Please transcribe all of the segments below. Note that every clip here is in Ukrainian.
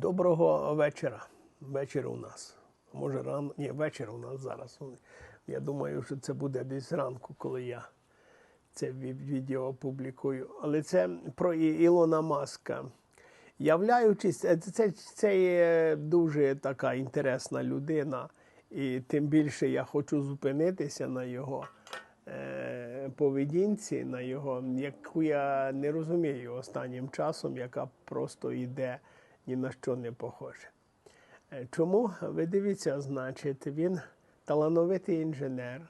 Доброго вечора. Вечір у нас. Може, рано. Ні, вечір у нас зараз. Я думаю, що це буде десь зранку, коли я це відео опублікую. Але це про Ілона Маска. Являючись, це, це, це є дуже така інтересна людина, і тим більше я хочу зупинитися на його е, поведінці, на його, яку я не розумію останнім часом, яка просто йде ні на що не похоже. Е, Чому? Ви дивіться, значить, він талановитий інженер,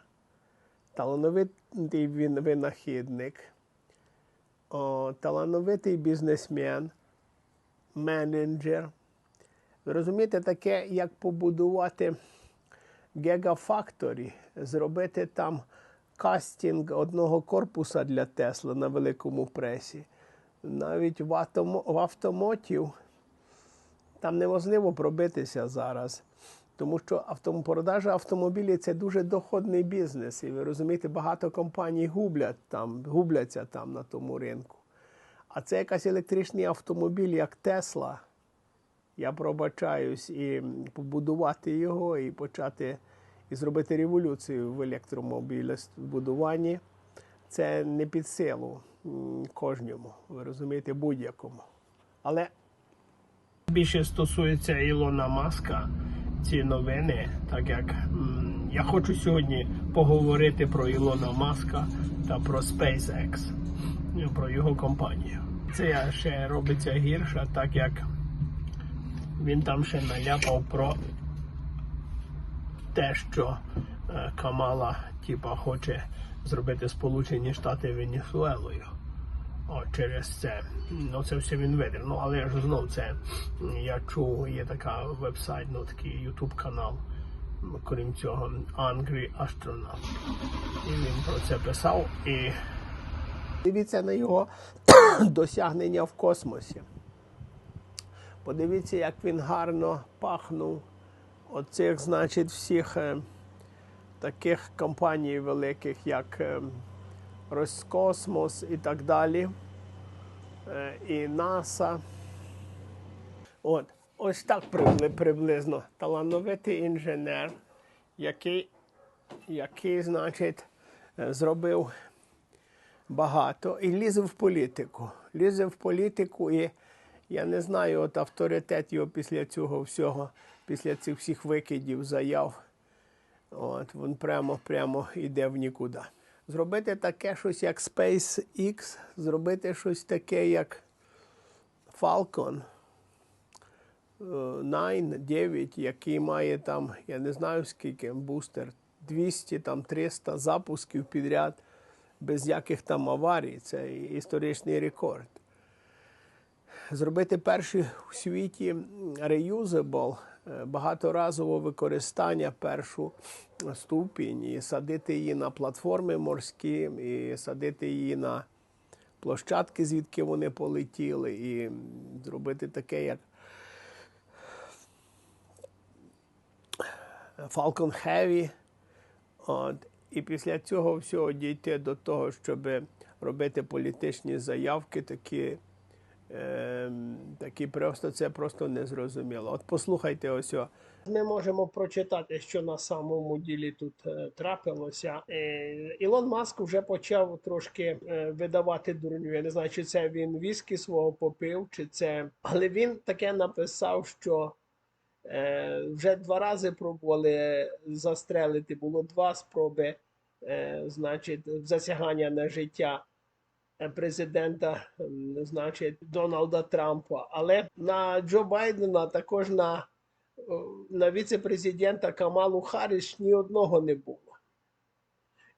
талановитий він винахідник, о, талановитий бізнесмен, менеджер. Ви розумієте, таке, як побудувати гегафакторі, зробити там кастинг одного корпуса для Тесла на великому пресі. Навіть в, автомо, в автомотів там неможливо пробитися зараз. Тому що автом, продажа автомобілів це дуже доходний бізнес. І ви розумієте, багато компаній гублять там, губляться там на тому ринку. А це якась електричний автомобіль, як Тесла. Я пробачаюсь і побудувати його, і почати і зробити революцію в електромобілебудуванні. Це не під силу кожному, ви розумієте, будь-якому. Але більше стосується Ілона Маска, ці новини, так як я хочу сьогодні поговорити про Ілона Маска та про SpaceX, про його компанію. Це ще робиться гірше, так як він там ще наляпав про те, що е, Камала типа, хоче зробити Сполучені Штати Венесуелою. О, через це. Ну, це все він видав. Ну, але я ж знов це я чув, є така вебсайт, ну такий ютуб канал, крім цього, Angry Astronaut. І він про це писав. І дивіться на його досягнення в космосі. Подивіться, як він гарно пахнув оцих, значить, всіх е, таких компаній великих, як е, Роскосмос і так далі, е, і НАСА. От, ось так приблизно талановитий інженер, який, який значить, е, зробив багато і лізе в політику. Лізе в політику, і я не знаю, от авторитет його після цього всього, після цих всіх викидів, заяв. От, він прямо прямо йде в нікуди. Зробити таке щось, як SpaceX, зробити щось таке, як Falcon. 9, 9, який має там, я не знаю скільки, бустер, 200, там 300 запусків підряд, без яких там аварій. Це історичний рекорд. Зробити перший у світі reusable, е, багаторазове використання першу ступінь і садити її на платформи морські, і садити її на площадки, звідки вони полетіли, і зробити таке, як Falcon Heavy. От. І після цього всього дійти до того, щоб робити політичні заявки, такі, е, такі просто це просто незрозуміло. От послухайте ось. о. Ми можемо прочитати, що на самому ділі тут е, трапилося. Е, Ілон Маск вже почав трошки е, видавати дурню. Я не знаю, чи це він віскі свого попив, чи це. Але він таке написав, що вже два рази пробували застрелити. Було два спроби, значить, засягання на життя президента, значить, Дональда Трампа. Але на Джо Байдена також на, на віце-президента Камалу Харріс ні одного не було.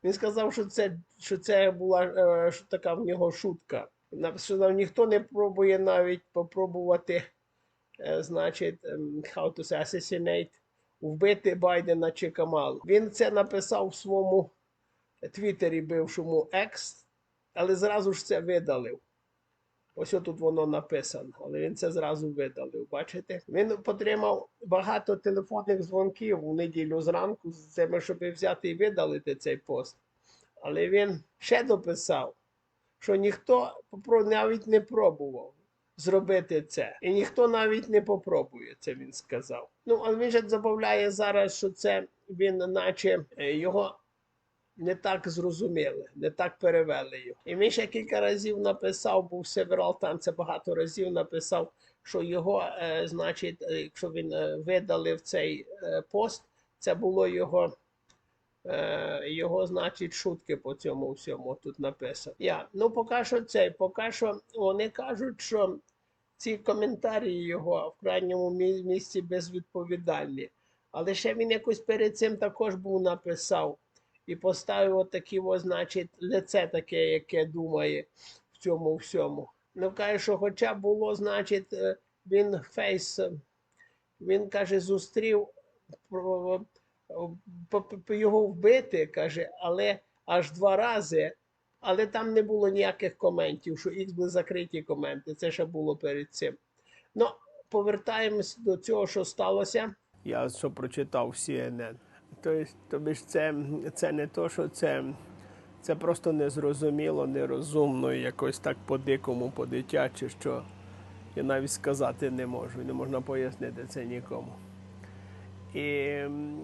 Він сказав, що це, що це була е, що така в нього шутка. Що ніхто не пробує навіть попробувати е, значить, ем, how to assassinate, вбити Байдена чи Камалу. Він це написав в своєму твіттері бившому X, але зразу ж це видалив. Ось тут воно написано, але він це зразу видалив. Бачите? Він отримав багато телефонних дзвонків у неділю зранку з цими, щоб взяти і видалити цей пост. Але він ще дописав, що ніхто навіть не пробував. зробити це. І ніхто навіть не попробує, це він сказав. Ну, але він же забавляє зараз, що це він, наче його не так зрозуміли, не так перевели його. І він ще кілька разів написав, був Северал там це багато разів написав, що його, е, значить, е, якщо він е, видалив цей пост, це було його. Його, значить, шутки по цьому всьому тут написано. Я, ну, поки що цей, поки що вони кажуть, що ці коментарі його в крайньому місці безвідповідальні. Але ще він якось перед цим також був написав і поставив отакі, о, значить, лице таке, яке думає в цьому всьому. Ну, каже, що хоча було, значить, е, він фейс, е, він каже, зустрів по- його вбити, каже, але аж два рази. Але там не було ніяких коментів, що їх були закриті коменти. Це ще було перед цим. Ну, повертаємось до цього, що сталося. Я що прочитав CNN. Тобто, це, це не то, що це, це просто незрозуміло, нерозумно, і якось так по-дикому, по-дитячі, що я навіть сказати не можу. і Не можна пояснити це нікому. І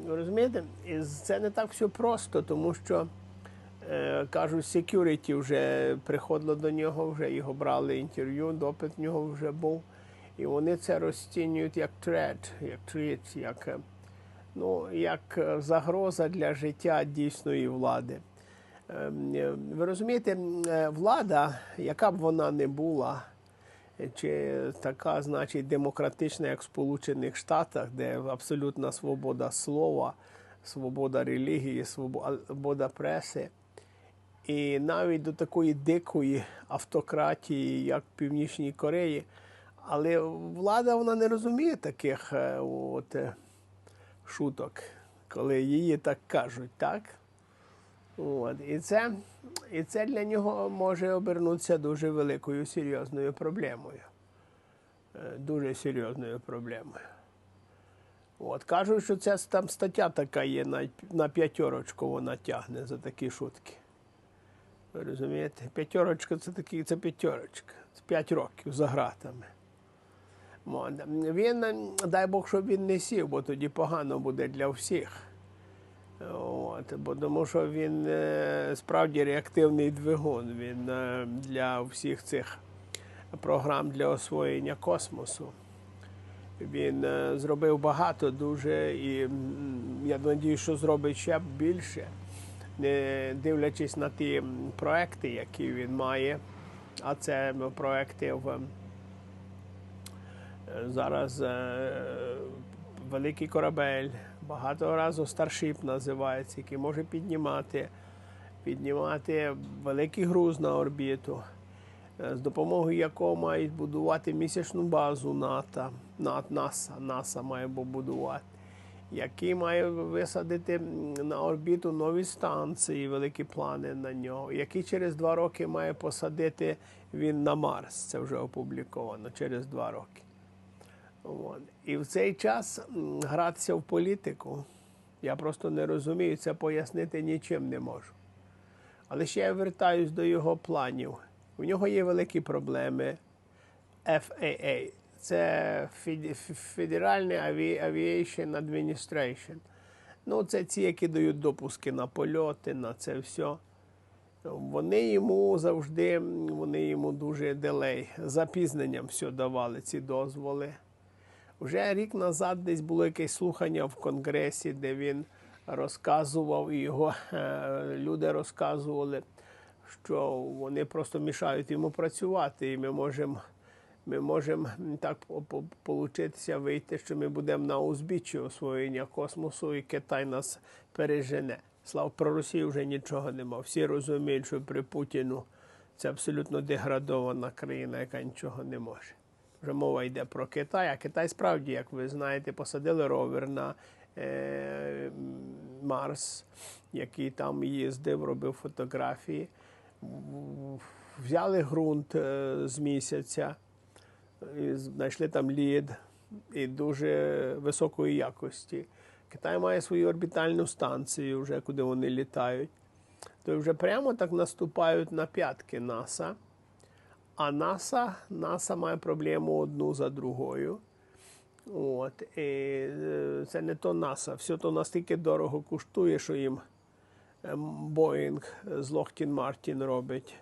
розумієте, і це не так все просто, тому що е, кажуть, security вже приходило до нього, вже його брали інтерв'ю, допит в нього вже був. І вони це розцінюють як threat, як threat, як, е, ну, як е, загроза для життя дійсної влади. Ем, е, Ви розумієте, е, влада, яка б вона не була, чи така, значить, демократична, як в Сполучених Штатах, де абсолютна свобода слова, свобода релігії, свобода преси. І навіть до такої дикої автократії, як в Північній Кореї. Але влада вона не розуміє таких от, шуток, коли її так кажуть, так? От. І, це, і це для нього може обернутися дуже великою серйозною проблемою. Е, Дуже серйозною проблемою. От. Кажуть, що це там стаття така є на, на п'ятерочку вона тягне за такі шутки. Ви розумієте? П'ятерочка це такі, це п'ятерочка. Це п'ять років за гратами. Він, дай Бог, щоб він не сів, бо тоді погано буде для всіх. От, бо тому що він е, справді реактивний двигун. Він е, для всіх цих програм для освоєння космосу. Він е, зробив багато дуже, і я надію, що зробить ще більше, не дивлячись на ті проекти, які він має. А це проекти в зараз е, великий корабель, багато разу старшип називається, який може піднімати, піднімати великий груз на орбіту, е, з допомогою якого мають будувати місячну базу НАТО, НАСА, НАСА має побудувати, який має висадити на орбіту нові станції, великі плани на нього, який через два роки має посадити він на Марс. Це вже опубліковано через два роки. От. І в цей час гратися в політику, я просто не розумію, це пояснити нічим не можу. Але ще я вертаюсь до його планів. У нього є великі проблеми. FAA це Federal Aviation Administration. Ну, це ці, які дають допуски на польоти, на це все. Вони йому завжди, вони йому дуже делей, запізненням все давали ці дозволи. Вже рік назад десь було якесь слухання в Конгресі, де він розказував, і його е, люди розказували, що вони просто мішають йому працювати, і ми можемо. Ми можемо так по- по- получитися вийти, що ми будемо на узбіччі освоєння космосу, і Китай нас пережене. Слава про Росію вже нічого нема. Всі розуміють, що при Путіну це абсолютно деградована країна, яка нічого не може. Вже мова йде про Китай, а Китай справді, як ви знаєте, посадили ровер на е, Марс, який там їздив, робив фотографії. Взяли ґрунт е, з місяця, і знайшли там лід і дуже високої якості. Китай має свою орбітальну станцію, вже куди вони літають. То вже прямо так наступають на п'ятки НАСА. А НАСА, НАСА має проблему одну за другою. От, і е, це не то НАСА. Все то настільки дорого коштує, що їм Боїнг з Lockheed Martin робить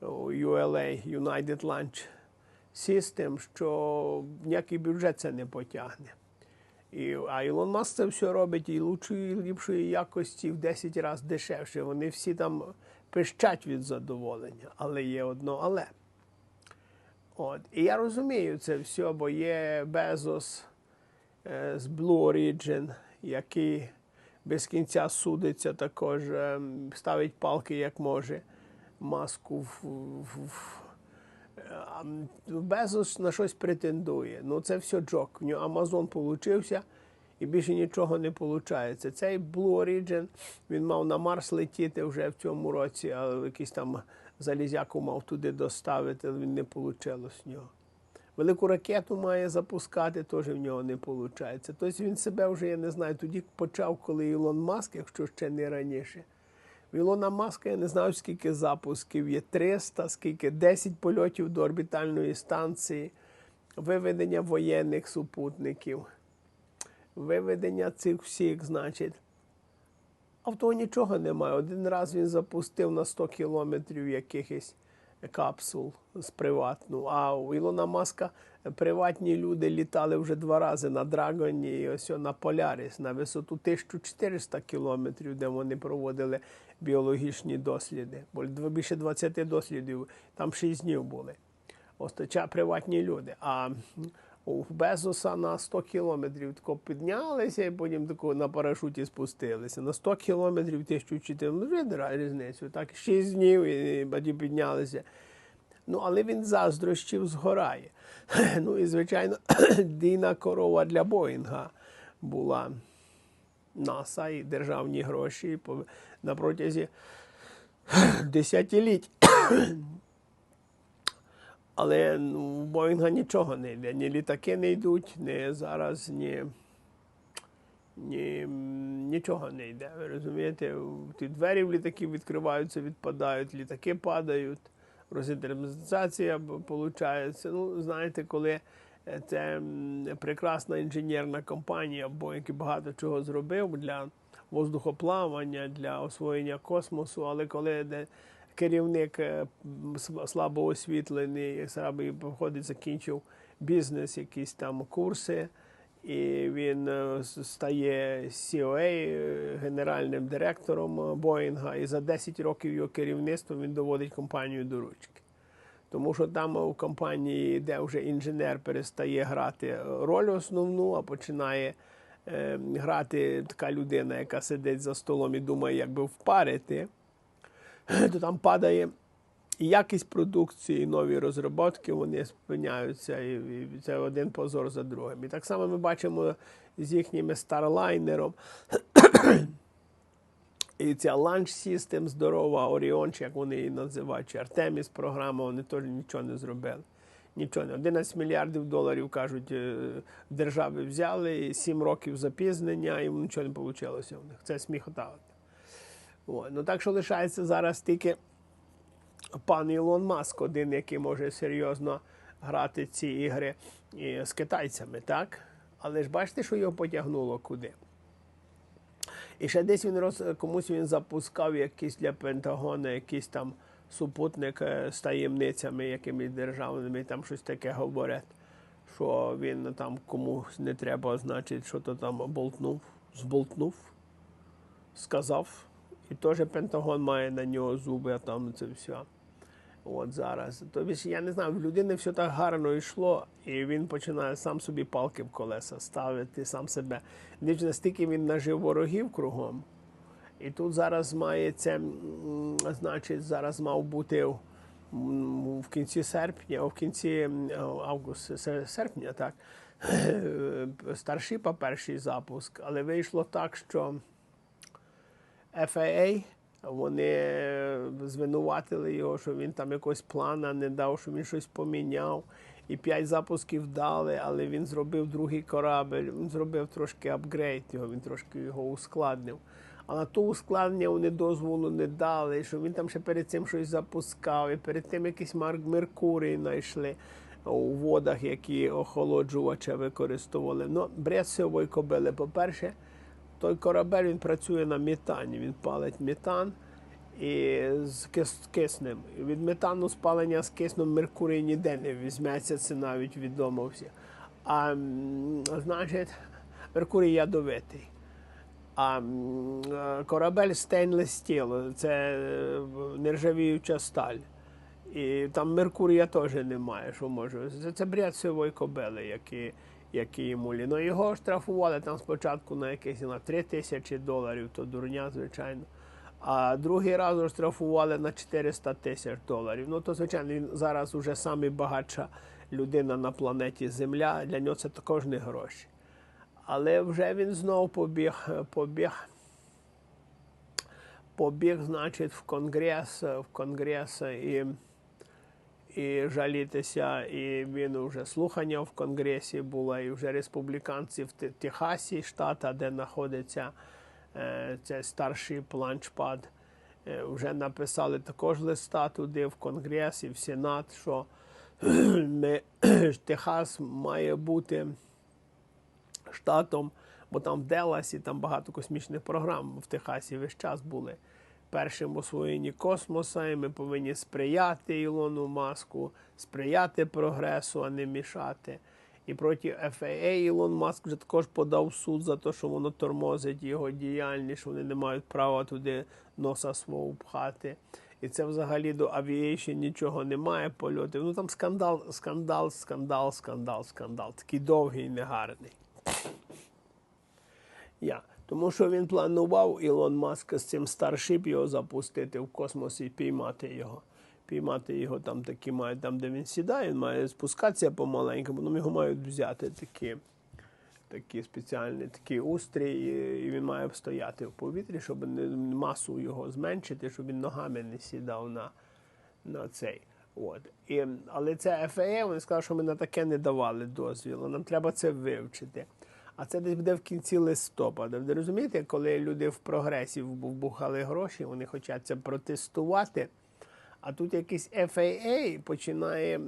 ULA United Launch System, що ніякий бюджет це не потягне. І, а Ілон Маск це все робить і лучшої, і ліпшої якості в 10 разів дешевше. Вони всі там пищать від задоволення, але є одно але. От. І я розумію це все, бо є Безос е, з Blue Origin, який без кінця судиться також, е, ставить палки як може, маску в. в, в Безос на щось претендує. Ну це все джок. В нього Амазон получився і більше нічого не виходить. Цей Blue Origin, він мав на Марс летіти вже в цьому році, але якийсь там залізяку мав туди доставити, але він не вийшло з нього. Велику ракету має запускати, теж в нього не виходить. Тобто він себе вже, я не знаю, тоді почав, коли Ілон Маск, якщо ще не раніше. В Ілона Маска я не знаю, скільки запусків є 300, скільки 10 польотів до орбітальної станції, виведення воєнних супутників, виведення цих всіх, значить. А в того нічого немає. Один раз він запустив на 100 кілометрів якихось капсул з приватну. А у Ілона Маска приватні люди літали вже два рази на Драгоні і ось на Поляріс на висоту 1400 кілометрів, де вони проводили біологічні досліди. Більше 20 дослідів, там 6 днів були. Ось приватні люди. А у Безоса на 100 кілометрів тако піднялися і потім тако на парашуті спустилися. На 100 кілометрів 1400 різницю. Так, 6 днів і потім піднялися. Ну, але він заздрощів згорає. Ну і, звичайно, дійна корова для Боїнга була НАСА і державні гроші на протязі десятиліть. Але ну, в Боїнга нічого не йде. Ні літаки не йдуть, ні зараз, ні, ні нічого не йде. Ви розумієте, ті двері в літаків відкриваються, відпадають, літаки падають, розінтермізація виходить. Ну, знаєте, коли це прекрасна інженерна компанія, Боїнг багато чого зробив для воздухоплавання, для освоєння космосу, але коли керівник е, слабо освітлений, походить, закінчив бізнес, якісь там курси, і він е, стає COA, е, генеральним директором Боїнга, і за 10 років його керівництва він доводить компанію до ручки. Тому що там у компанії, де вже інженер перестає грати роль основну, а починає е, грати така людина, яка сидить за столом і думає, як би впарити то там падає і якість продукції, і нові розробки, вони спиняються, і це один позор за другим. І так само ми бачимо з їхніми старлайнером. І ця Launch System здорова, Оріон, як вони її називають, чи Артеміс програма, вони теж нічого не зробили. Нічого не 11 мільярдів доларів кажуть, е, держави взяли, 7 років запізнення, і нічого не вийшло в них. Це сміхота. О, ну так що лишається зараз тільки пан Ілон Маск, один, який може серйозно грати ці ігри з китайцями, так? Але ж бачите, що його потягнуло куди? І ще десь він роз комусь він запускав якийсь для Пентагону, якийсь там супутник з таємницями, якимись державними, там щось таке говорять, що він там комусь не треба, значить, що то там болтнув, зболтнув, сказав. І теж Пентагон має на нього зуби, а там це все. От зараз. Тобто, я не знаю, в людини все так гарно йшло, і він починає сам собі палки в колеса ставити, сам себе. Дивіться, настільки він нажив ворогів кругом. І тут зараз має це, значить, зараз мав бути в кінці серпня, в кінці августа, серпня, так, старший перший запуск, але вийшло так, що. FAA, вони звинуватили його, що він там якогось плана не дав, що він щось поміняв. І п'ять запусків дали, але він зробив другий корабель, він зробив трошки апгрейд його, він трошки його ускладнив. А на то ускладнення вони дозволу не дали, що він там ще перед цим щось запускав, і перед тим якісь Меркурій знайшли у водах, які охолоджувача використовували. Ну, бред сивої кобили, по-перше, той корабель він працює на метані, він палить метан і з кис- киснем. Від метану спалення з киснем Меркурій ніде не візьметься, це навіть відомо всі. А значить, Меркурій ядовитий. А корабель стейнлес стіл, це е, нержавіюча сталь. І там Меркурія теж немає, що може. Це, бред сивої кобили, які, які йому лі. Ну його штрафували там спочатку на якесь на 3 тисячі доларів, то дурня, звичайно. А другий раз оштрафували на 400 тисяч доларів. Ну то, звичайно, він зараз уже найбагатша людина на планеті Земля. Для нього це також не гроші. Але вже він знов побіг, побіг, побіг, значить, в конгрес, в конгрес і, і жалітися. І він вже слухання в конгресі було, і вже республіканці в Техасі, штата, де знаходиться е, цей старший планчпад, е, вже написали також листа туди в конгрес і в Сенат, що ми, Техас має бути штатом, бо там в Деласі там багато космічних програм в Техасі весь час були. Першим освоєнні космоса, і ми повинні сприяти Ілону Маску, сприяти прогресу, а не мішати. І проти FAA Ілон Маск вже також подав суд за те, що воно тормозить його діяльність, що вони не мають права туди носа свого пхати. І це взагалі до авіейшн нічого немає польотів. Ну там скандал, скандал, скандал, скандал, скандал. Такий довгий і негарний. Я. Тому що він планував Ілон Маск з цим старшип його запустити в космос і піймати його. Піймати його там такі мають, там, де він сідає, він має спускатися помаленьку, потім його мають взяти такі, такі спеціальні такі устрій, і- він має стояти в повітрі, щоб масу його зменшити, щоб він ногами не сідав на, на цей. От. І, але це FAA, вони сказали, що ми на таке не давали дозвілу, нам треба це вивчити. А це десь буде в кінці листопада. Ви розумієте, коли люди в прогресі вбухали гроші, вони хочуть це протестувати. А тут якийсь FAA починає,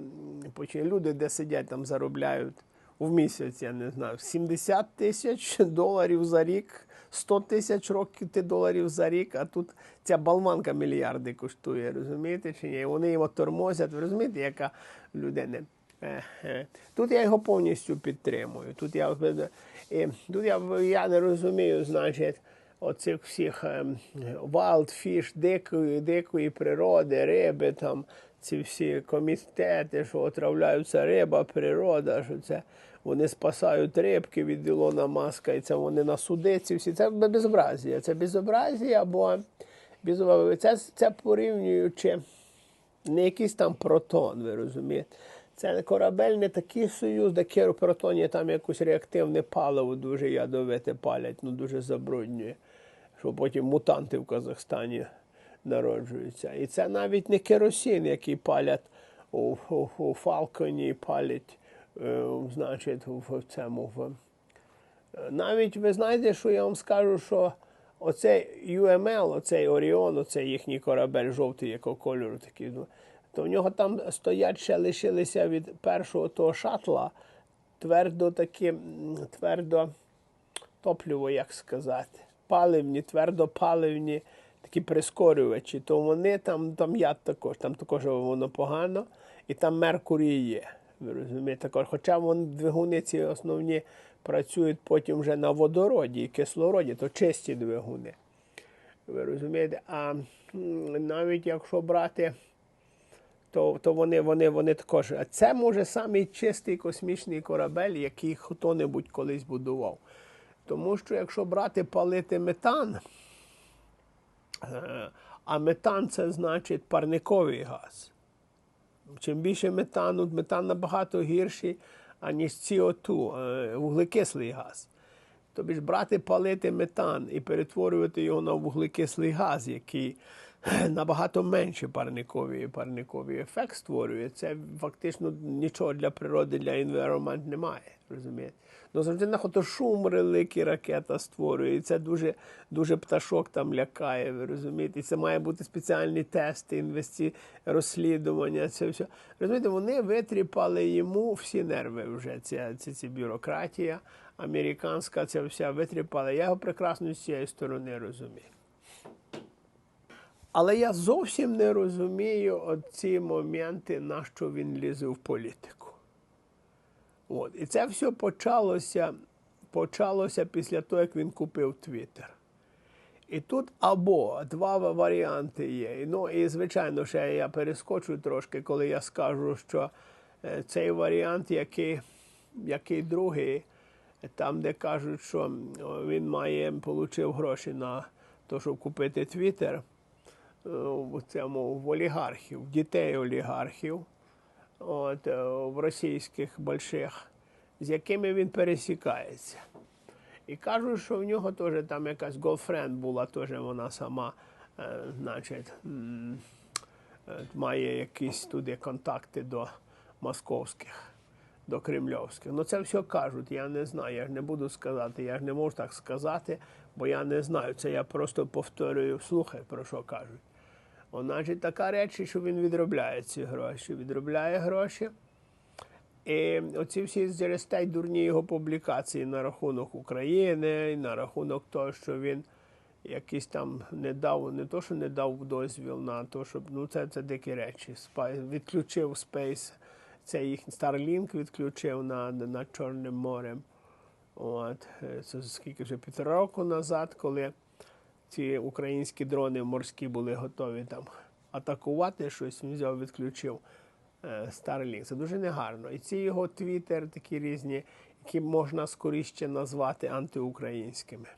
починає люди, де сидять, там заробляють в місяць, я не знаю, 70 тисяч доларів за рік, 100 тисяч років доларів за рік, а тут ця болванка мільярди коштує, розумієте чи ні? Вони його тормозять, ви розумієте, яка е. Тут я його повністю підтримую. Тут я, тут я, я не розумію, значить, оцих всіх ем, wild fish, дикої, дикої природи, риби, там, ці всі комітети, що отравляються риба, природа, що це вони спасають рибки від Ілона Маска, і це вони на суди, ці всі. Це безобразія. Це безобразія, бо. Це, це порівнюючи не якийсь там протон, ви розумієте. Це корабель не такий союз, де кер- протоні там якусь реактивне паливо дуже ядовите палять, ну дуже забруднює, що потім мутанти в Казахстані народжуються. І це навіть не керосин, який палять у, у, у Фалконі, палять, е, значить, в цьому. В, навіть ви знаєте, що я вам скажу, що оцей UML, оцей Оріон, оцей їхній корабель жовтий, якого кольору такий, ну, то в нього там стоять ще лишилися від першого того шатла твердо такі, твердо топливо, як сказати, паливні, твердопаливні такі прискорювачі, то вони там, там яд також, там також воно погано, і там Меркурій є. Ви розумієте, хоча вони двигуни ці основні працюють потім вже на водороді і кислороді, то чисті двигуни. Ви розумієте? А навіть якщо брати, то, то вони, вони, вони також. А це може самий чистий космічний корабель, який хто-небудь колись будував. Тому що якщо брати палити метан, е, а метан це значить парниковий газ. Чим більше метану, метан набагато гірший, аніж CO2, е, вуглекислий газ. Тобі брати палити метан і перетворювати його на вуглекислий газ, який набагато менше парниковий, парниковий ефект створює. Це фактично нічого для природи, для інвайромент немає. розумієте? Ну завжди на то шум великий ракета створює. І це дуже дуже пташок там лякає. Ви розумієте? І це має бути спеціальні тести, інвесті... розслідування. Це все. Розумієте, вони витріпали йому всі нерви вже. Ця, ця, ця бюрократія американська, ця вся витріпала. Я його прекрасно з цієї сторони розумію. Але я зовсім не розумію ці моменти, на що він лізе в політику. От. І це все почалося почалося після того, як він купив Твіттер. І тут або два варіанти є. Ну і, звичайно, ще я перескочу трошки, коли я скажу, що е, цей варіант, який який другий, там, де кажуть, що він має отримав гроші на те, щоб купити Твіттер в цьому в олігархів, дітей олігархів, от, е, в російських больших, з якими він пересікається. І кажуть, що в нього теж там якась голфренд була, теж вона сама, е, значить, е, має якісь туди контакти до московських, до кремльовських. Ну це все кажуть, я не знаю, я ж не буду сказати, я ж не можу так сказати, бо я не знаю. Це я просто повторюю, слухай, про що кажуть. Значить, така реч, що він відробляє ці гроші. Відробляє гроші. І оці всі через те дурні його публікації на рахунок України, і на рахунок того, що він якийсь там не дав, не то, що не дав дозвіл на те, щоб ну це це дикі речі. Відключив Space, це їх Starlink відключив над, над Чорним морем. От, Це скільки вже півтора року назад, коли ці українські дрони морські були готові там атакувати щось, він взяв, відключив е, Starlink. Це дуже негарно. І ці його твіттер такі різні, які можна скоріше назвати антиукраїнськими.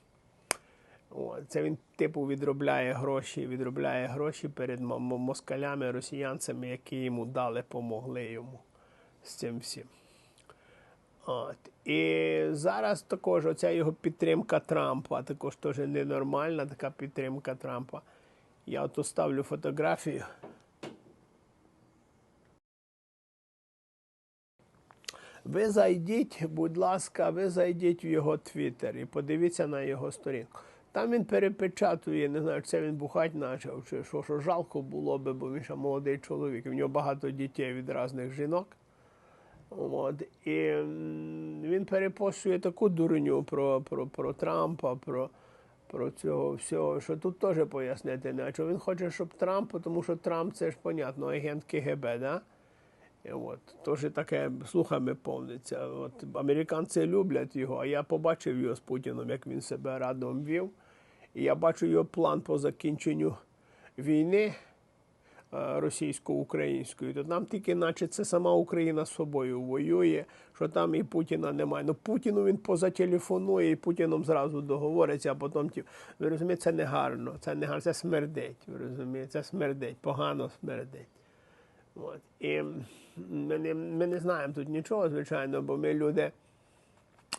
О, це він типу відробляє гроші, відробляє гроші перед москалями, росіянцями, які йому дали, помогли йому з цим всім. От. І зараз також оця його підтримка Трампа, також теж ненормальна така підтримка Трампа. Я ото ставлю фотографію. Ви зайдіть, будь ласка, ви зайдіть в його твіттер і подивіться на його сторінку. Там він перепечатує, не знаю, це він бухать почав, чи що, що жалко було би, бо він ще молодий чоловік. В нього багато дітей від різних жінок. От. І він перепощує таку дурню про про, про Трампа, про про цього всього, що тут теж пояснити не. Що він хоче, щоб Трамп, тому що Трамп це ж понятно, агент КГБ, да? От, Теж таке слухами повниться. От, Американці люблять його, а я побачив його з Путіном, як він себе радом вів. І я бачу його план по закінченню війни. Е, російсько-українською, то нам тільки, наче це сама Україна з собою воює, що там і Путіна немає. Ну Путіну він позателефонує, і Путіном зразу договориться, а потім ті. Ви розумієте, це не гарно, це не гарно, це смердить. Ви розумієте, це смердить, погано смердить. От. І ми не, ми не знаємо тут нічого, звичайно, бо ми люди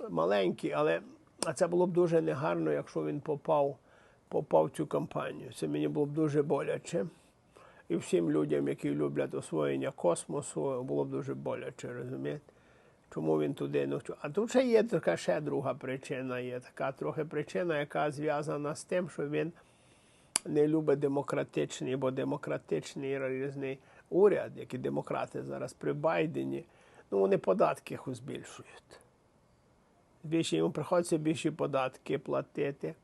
маленькі, але а це було б дуже негарно, якщо він попав, попав в цю кампанію. Це мені було б дуже боляче. І всім людям, які люблять освоєння космосу, було б дуже боляче, розумієте? Чому він туди не? А тут ще є така ще друга причина, є така трохи причина, яка зв'язана з тим, що він не любить демократичний, бо демократичний різний уряд, які демократи зараз при Байдені, ну вони податки збільшують. Більше йому приходиться більші податки платити.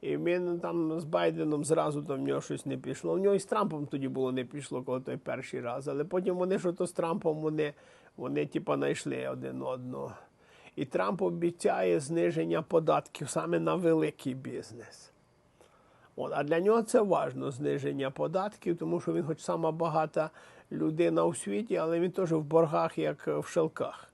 І він там з Байденом зразу там в нього щось не пішло. У нього і з Трампом тоді було не пішло, коли той перший раз. Але потім вони що то з Трампом вони, вони типа, знайшли один одного. І Трамп обіцяє зниження податків саме на великий бізнес. От, А для нього це важливо зниження податків, тому що він, хоч сама багата людина у світі, але він теж в боргах, як в шелках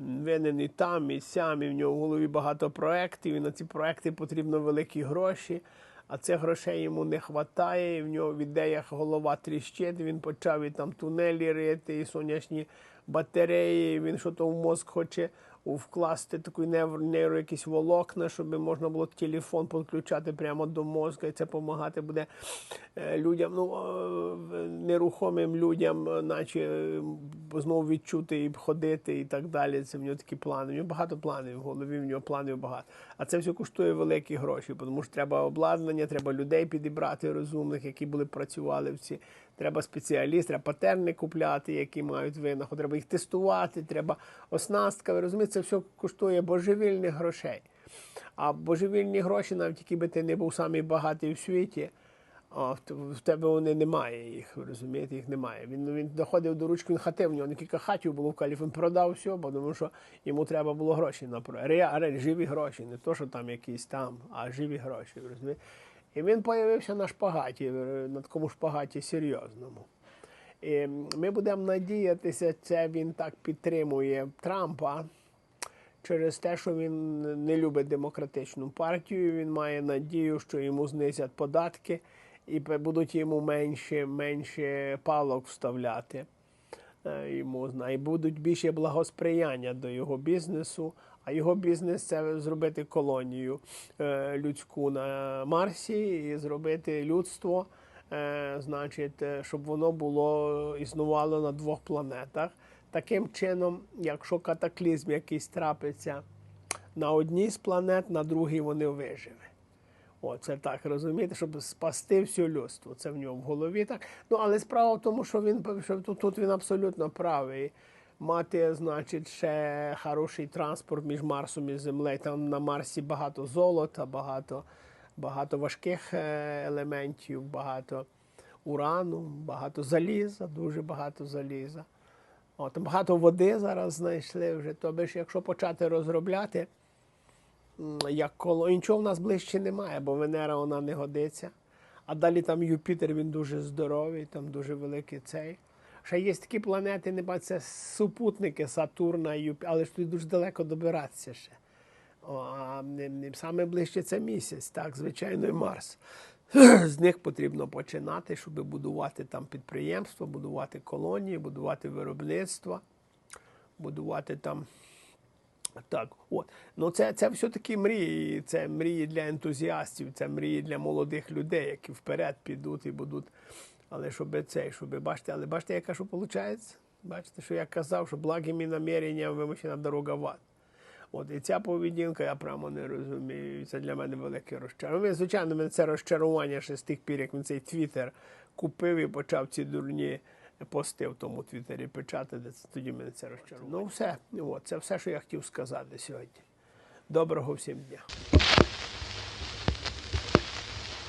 винен і там, і сям, і в нього в голові багато проєктів, і на ці проекти потрібно великі гроші, а цих грошей йому не вистачає, і в нього в ідеях голова тріщить, він почав і там тунелі рити, і сонячні батареї, він що то в мозк хоче вкласти таку нейро, якісь волокна, щоб можна було телефон підключати прямо до мозку, і це допомагати буде е, людям, ну е, нерухомим людям, е, наче знову відчути і ходити, і так далі. Це в нього такі плани. У нього багато планів в голові, в нього планів багато. А це все коштує великі гроші, тому що треба обладнання, треба людей підібрати розумних, які були працювали в ці. Треба спеціаліст, треба патерни купляти, які мають винаход, треба їх тестувати, треба оснастка. Ви розумієте, це все коштує божевільних грошей. А божевільні гроші, навіть які би ти не був самий багатий в світі, в тебе вони немає їх, ви розумієте, їх немає. Він, він доходив до ручки, він хатив, в нього кілька хатів було в Каліфі, він продав все, бо тому що йому треба було гроші на про- ре, ре, живі гроші, не то, що там якісь там, а живі гроші. ви розумієте? І він появився на шпагаті, е, на такому шпагаті серйозному. І ми будемо надіятися, це він так підтримує Трампа через те, що він не любить демократичну партію. Він має надію, що йому знизять податки і будуть йому менше, менше палок вставляти. Е, Йому і будуть більше благосприяння до його бізнесу. А його бізнес це зробити колонію е, людську на Марсі і зробити людство, е, значить, е, щоб воно було існувало на двох планетах. Таким чином, якщо катаклізм якийсь трапиться на одній з планет, на другій вони виживе. О, це так розумієте, щоб спасти все людство. Це в нього в голові так. Ну, але справа в тому, що він що тут він абсолютно правий. Мати, значить, ще хороший транспорт між Марсом і Землею. Там на Марсі багато золота, багато, багато важких е, елементів, багато урану, багато заліза, дуже багато заліза. О, там багато води зараз знайшли вже. Тобто, якщо почати розробляти, як коло нічого в нас ближче немає, бо Венера вона не годиться. А далі там Юпітер, він дуже здоровий, там дуже великий цей. Ще є такі планети, не бачу, супутники Сатурна Юпітер, але ж тут дуже далеко добиратися ще. О, а саме ближче це місяць, так, звичайно, і Марс. З них потрібно починати, щоб будувати там підприємства, будувати колонії, будувати виробництва, будувати там. Так, от. Ну це, це все-таки мрії. Це мрії для ентузіастів, це мрії для молодих людей, які вперед підуть і будуть. Але щоб це, щоб бачите, але бачите, яка що виходить? Бачите, що я казав, що благими наміреннями вимушена дорога в ад. От і ця поведінка я прямо не розумію. Це для мене велике розчарування. Звичайно, мене це розчарування ще з тих пір, як він цей твіттер купив і почав ці дурні пости в тому твіттері печатати. Це Тоді мене це розчарувало. Ну все, от, це все, що я хотів сказати сьогодні. Доброго всім дня.